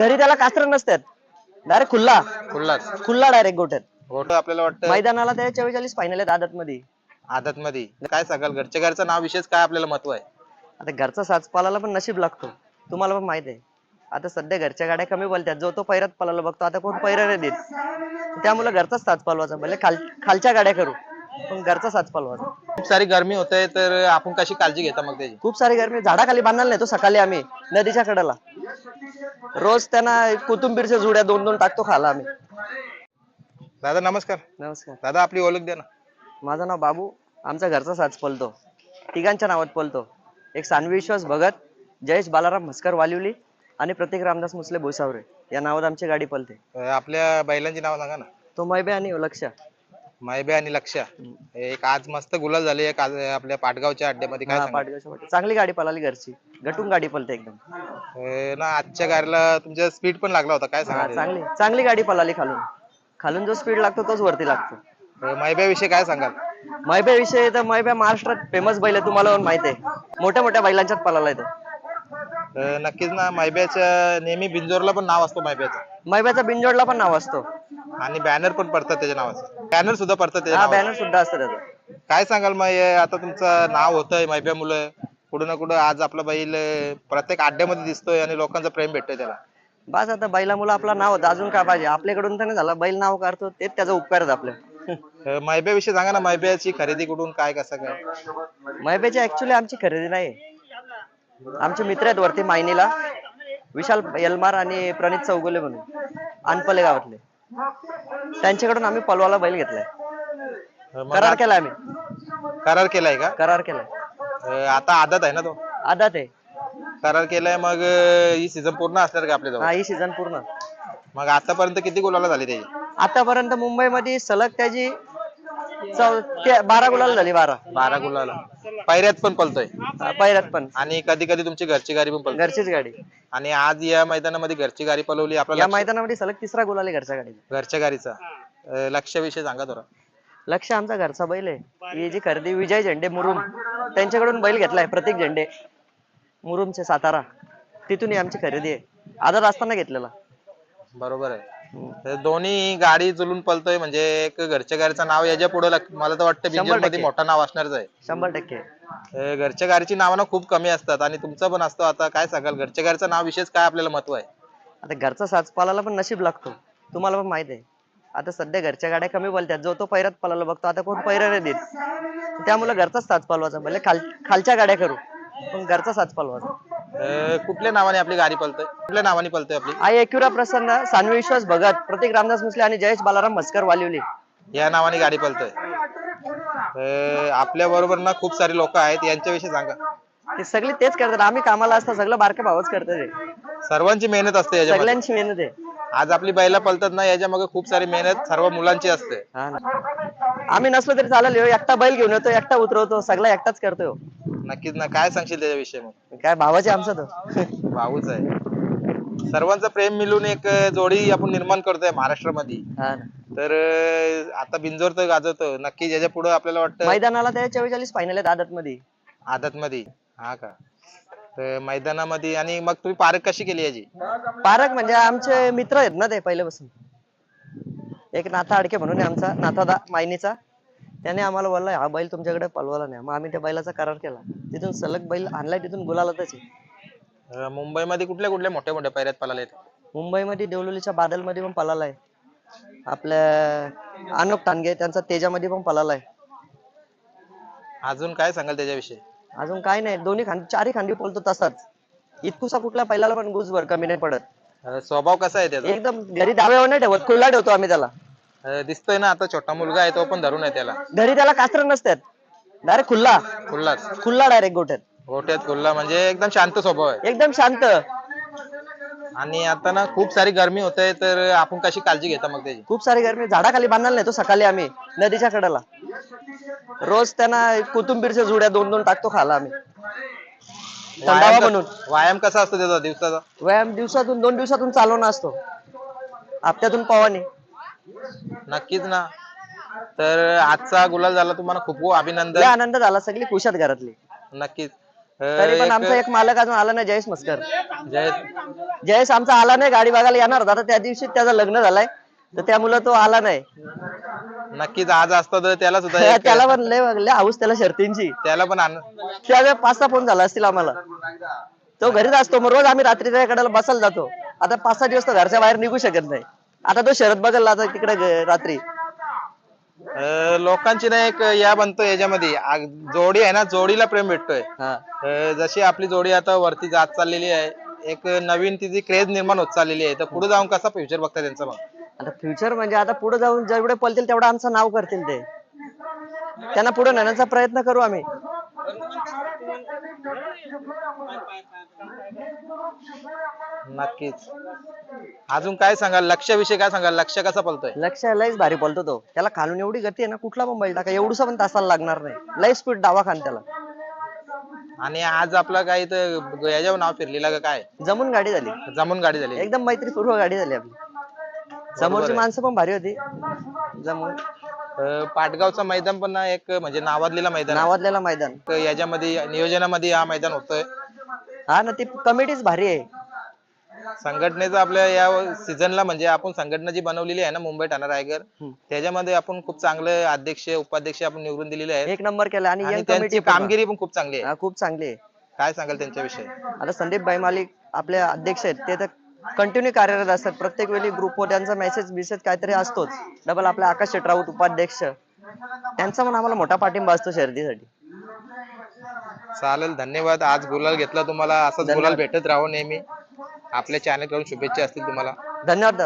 तरी त्याला कास्त्र नसतात. डायरेक्ट खुल्ला. खुल्लाच. खुल्ला डायरेक्ट गोठ्यात. गोट आपल्याला वाटतं मैदानाला त्या चव्वेचाळीस फायनल आहेत आदत मध्ये आदत मध्ये काय सांगाल घरच्या घरचं नाव विशेष काय आपल्याला महत्त्व आहे? आता घरचा साज पालाला पण नशीब लागतो. तुम्हाला पण माहीत आहे. आता सध्या घरच्या गाड्या कमी बोलतात. जो तो पैरात पलाला बघतो आता कोण पैरा देत. त्यामुळे घरचाच साज पालवाचा भले खाल खालच्या गाड्या करू. पण घरचा साज पालवाचा खूप सारी गरमी होते तर आपण कशी काळजी घेता मग त्याची? खूप सारी गरमी. झाडाखाली बांधायला नेतो सकाळी आम्ही नदीच्या कडेला. रोज त्यांना कोथिंबीरच्या जुड्या दोन दोन टाकतो खाला आम्ही. दादा नमस्कार. नमस्कार. दादा आपली ओळख द्या ना. माझं नाव बाबू आमचा घरचा साज पलतो. तिघांच्या नावात पलतो. एक सानवी विश्वास भगत जयेश बालाराम म्हस्कर वालिवली आणि प्रतीक रामदास मुसले भुसावरे. या नावात आमची गाडी पलते. अं, आपल्या बैलांची नाव सांगा ना. तो मैबे आणि लक्ष मायबे आणि लक्ष्या. एक आज मस्त गुलाल झाली एक आज आपल्या पाटगावच्या अड्ड्यामध्ये काय सांगाल? पाटगावच्या वाटेत. चांगली गाडी पळाली घरची. गटून गाडी पलते एकदम. ना आजच्या गाडीला तुमच्या स्पीड पण लागला होता काय हा, सांगा चांगली चांगली गाडी पळाली खालून. खालून जो स्पीड लागतो तोच वरती लागतो. मायब्या विषयी काय सांगाल? मैब्या विषयी तर मैब्या महाराष्ट्रात फेमस बैल आहे तुम्हाला पण माहीत आहे. मोठ्या मोठ्या बैलांच्यात पळाला तो. नक्कीच ना मायब्याच्या नेहमी बिंजोरला पण नाव असतो मायब्याचं मैब्याचा बिंजोडला पण नाव असतो. आणि बॅनर पण पडतात त्याच्या नावाचं. बॅनर सुद्धा पडतात त्याच्या हा नावाचं. बॅनर सुद्धा असतं त्याचं. काय सांगाल मग हे? आता तुमचं नाव होतंय मैब्या मुलं. कुठं ना कुठं आज आपला बैल अं, प्रत्येक अड्ड्यामध्ये दिसतोय आणि लोकांचं प्रेम भेटतोय त्याला. बस आता बैलामुळे आपला नाव होतं. अजून काय पाहिजे? आपल्याकडून तर नाही झाला. बैल नाव करतो तेच त्याचा उपकार आपल्या अं, मैब्या विषयी सांगा ना मैब्याची खरेदी कुठून काय कसं काय? मैबेची ऍक्च्युली आमची खरेदी नाही. आमचे मित्र आहेत वरती मायनीला. विशाल यलमार आणि प्रणित चौगुले म्हणून. अनपले गावातले. त्यांच्याकडून आम्ही पलवाला बैल घेतलाय. मग करार केलाय आम्ही. करार केलाय का? करार केलाय. अं, आता आदत आहे ना तो? आदात आहे. करार केलाय मग अं, ही सीझन पूर्ण असणार का आपल्या हा जवळ ही सीझन पूर्ण. मग आतापर्यंत किती गुलाला झाली त्याची? आतापर्यंत मुंबईमध्ये सलग त्याची बारा गुलाल झाली बारा. बारा गुलाला. पायऱ्यात पण पलतोय. पहिल्यात पण. आणि कधी कधी तुमची घरची गाडी पण पलतोय घरचीच गाडी. आणि आज या मैदानामध्ये घरची गाडी पलवली या आपल्याला मैदानामध्ये सलग तिसरा गुलाल आहे घरच्या गाडीचा. घरच्या गाडीचा. अं, लक्षाविषयी सांगा थोडा लक्ष आमचा घरचा बैल आहे. ही जी खरेदी विजय झेंडे मुरुम. त्यांच्याकडून बैल घेतलाय प्रतीक झेंडे. मुरुमचे सातारा. तिथून ही आमची खरेदी आहे. आदर असताना घेतलेला. बरोबर आहे. तर दोन्ही गाडी चुलून पलतोय म्हणजे एक घरच्या गाडीचं नाव याच्यापुढे मला तर वाटतं बिंजरमध्ये टक्के. मोठं नाव असणारच आहे. शंभर टक्के. घरच्या गाडीची नावं ना खूप कमी असतात आणि तुमचं पण असतं. आता काय सांगाल घरच्या गाडीचं नाव विशेष काय आपल्याला महत्त्व आहे? आता घरचा साज पालाला पण नशीब लागतो. तुम्हाला पण माहीत आहे. आता सध्या घरच्या गाड्या कमी बोलतात जो तो पैरात पळायला बघतो आता कोण पैरा देत. त्यामुळे घरचाच साज पालवाचा भले खाल खालच्या गाड्या करू पण घरचा साज पालवाचा अं, कुठल्या नावाने आपली गाडी पलतोय कुठल्या नावाने पलतोय आपली? आई एकविरा प्रसन्न सानवी विश्वास भगत प्रतीक रामदास मुसले आणि जयेश बालाराम मस्कर वालिवली या नावाने गाडी पलतोय आपल्या बरोबर ना खूप सारे लोक आहेत यांच्याविषयी सांगा. ते सगळे तेच करतात. आम्ही कामाला असता सगळं बारक्या भावच करतात हे. सर्वांची मेहनत असते याच्यामध्ये. सगळ्यांची मेहनत आहे. आज आपली बैला पलतात ना याच्या मागे खूप सारी मेहनत सर्व मुलांची असते. हा ना. आम्ही नसलो तरी चालेल ह्यो एकटा बैल घेऊन येतो एकटा उतरवतो सगळा एकटाच करतो. ह्यो. नक्कीच ना. काय सांगशील त्याच्याविषयी मग? काय भावाचे आमचा तो भाऊच आहे. सर्वांचं प्रेम मिळून एक जोडी आपण निर्माण करतोय महाराष्ट्रामध्ये. हा ना. तर अं, आता बिंजोर तर गाजवतो. नक्की याच्यापुढे आपल्याला वाटतं मैदानाला त्या चव्वेचाळीस फायनल आहेत आदत मध्ये आदत मध्ये हा का? तर मैदानामध्ये आणि मग तुम्ही पारख कशी केली याची? पारक म्हणजे आमचे मित्र आहेत ना ते पहिल्यापासून. एक नाथा अडके म्हणून आहे आमचा नाथादा मायनीचा. त्याने आम्हाला बोलला हा बैल तुमच्याकडे पलवाला नाही. मग आम्ही त्या बैलाचा करार केला. तिथून सलग बैल आणलाय तिथून गुलालातच आहे. अं, मुंबईमध्ये कुठल्या कुठल्या मोठ्या मोठ्या पैऱ्यात पळाले मुंबईमध्ये देवलोलीच्या बादलमध्ये पण पळाला आहे. आपल्या अनोक टांगे त्यांचा तेजामध्ये पण पळाला आहे. अजून काय सांगाल त्याच्याविषयी? अजून काय नाही. दोन्ही खांदी चारही खांदी बोलतो तसाच. इतकुसा कुठला पहिल्याला पण गुजभर कमी नाही पडत. अं, स्वभाव कसा आहे त्याचा? एकदम घरी डाव्यावर नाही ठेवत खुल्ला ठेवतो आम्ही त्याला. अं, दिसतोय ना आता छोटा मुलगा आहे तो पण धरून आहे त्याला. घरी त्याला कास्त्र नसतात. डायरेक्ट खुल्ला. खुल्लाच. खुल्ला डायरेक्ट गोठ्यात. गोट्यात खुल्ला म्हणजे एकदम शांत स्वभाव आहे. एकदम शांत. आणि आता ना खूप सारी गरमी होते तर आपण कशी काळजी घेता मग त्याची? खूप सारी गरमी. झाडाखाली बांधायला नेतो सकाळी आम्ही नदीच्या कडेला. रोज त्यांना कोथिंबीरच्या जुड्या दोन दोन टाकतो खाला आम्ही. थंडावा व्यायाम म्हणून. व्यायाम कसा असतो त्याचा दिवसाचा? व्यायाम दिवसातून दोन दिवसातून चालवणं असतो. हप्त्यातून पवानी नक्कीच ना. तर आजचा गुलाल झाला तुम्हाला खूप खूप लय अभिनंदन आनंद झाला सगळी खुशात घरातली. नक्कीच. तरी पण एक- आमचा एक मालक अजून आला नाही जयेश मस्कर. जय जयेश आमचा आला नाही गाडी बघायला येणार होता. आता त्या दिवशी त्याचं लग्न झालंय. तर त्यामुळे तो आला नाही. नक्कीच आज असता तर त्याला सुद्धा एक- त्याला पण लय लय हाऊस त्याला शर्तींची. त्याला पण आण त्यावेळेस पाच सहा फोन झाला असतील आम्हाला. तो घरीच असतो मग रोज आम्ही रात्री त्याच्याकडे बसायला जातो. आता पाच सहा दिवस तो घरच्या बाहेर निघू शकत नाही. आता तो शरद बघायला आता तिकडे ग- रात्री. अं, लोकांची ना एक या बनतो याच्यामध्ये. आ- जोडी आहे ना जोडीला प्रेम भेटतोय. हा. अं, जशी आपली जोडी आता वरती जात चाललेली आहे एक नवीन तिची क्रेज निर्माण होत चाललेली आहे. तर पुढे जाऊन कसा फ्युचर बघता त्यांचा मग? आता फ्युचर म्हणजे आता पुढे जाऊन जेवढे पळतील तेवढं आमचं नाव करतील ते. त्यांना पुढे नेण्याचा प्रयत्न करू आम्ही. नक्कीच. अजून काय सांगाल? लक्षाविषयी काय सांगाल? लक्ष कसा पलतोय? लक्ष लयच भारी बोलतो तो. त्याला खालून एवढी गती आहे ना कुठला पण बैल टाका एवढूसा पण तासाला लागणार नाही. लय स्पीड डावा खान त्याला. आणि आज आपला काय इथं याच्यावर नाव फिरलेला का काय? जमून गाडी झाली. जमून गाडी झाली. एकदम मैत्रीपूर्व गाडी झाली आपली. समोरची. माणसं पण भारी होती. जमून. अं, पाटगावचं मैदान पण ना एक म्हणजे नावाजलेलं मैदान आहे. नावाजलेला मैदान. तर याच्यामध्ये नियोजनामध्ये हा मैदान होतोय. हा ना ती कमिटीच भारी आहे. संघटनेचं आपल्या या सीझनला म्हणजे आपण संघटना जी बनवलेली आहे ना मुंबई ठाणा रायगर हम्म. त्याच्यामध्ये आपण खूप चांगले अध्यक्ष उपाध्यक्ष आपण निवडून दिलेले आहेत. एक नंबर केला आणि आणि यंग त्यांची कमिटी कामगिरी पण खूप चांगली आहे. खूप चांगली आहे. काय सांगाल त्यांच्याविषयी? आता संदीप भाई मालिक आपले अध्यक्ष आहेत ते तर कंटिन्यू कार्यरत असतात. प्रत्येक वेळी ग्रुपवर त्यांचा मेसेज बिसेज काहीतरी असतोच. डबल आपले आकाश शेट राऊत उपाध्यक्ष. त्यांचा पण आम्हाला मोठा पाठिंबा असतो शर्दीसाठी. चालेल धन्यवाद. आज गुलाल घेतला तुम्हाला असंच गुलाल भेटत राहो नेहमी. आपल्या चॅनलकडून शुभेच्छा असतील तुम्हाला. धन्यवाद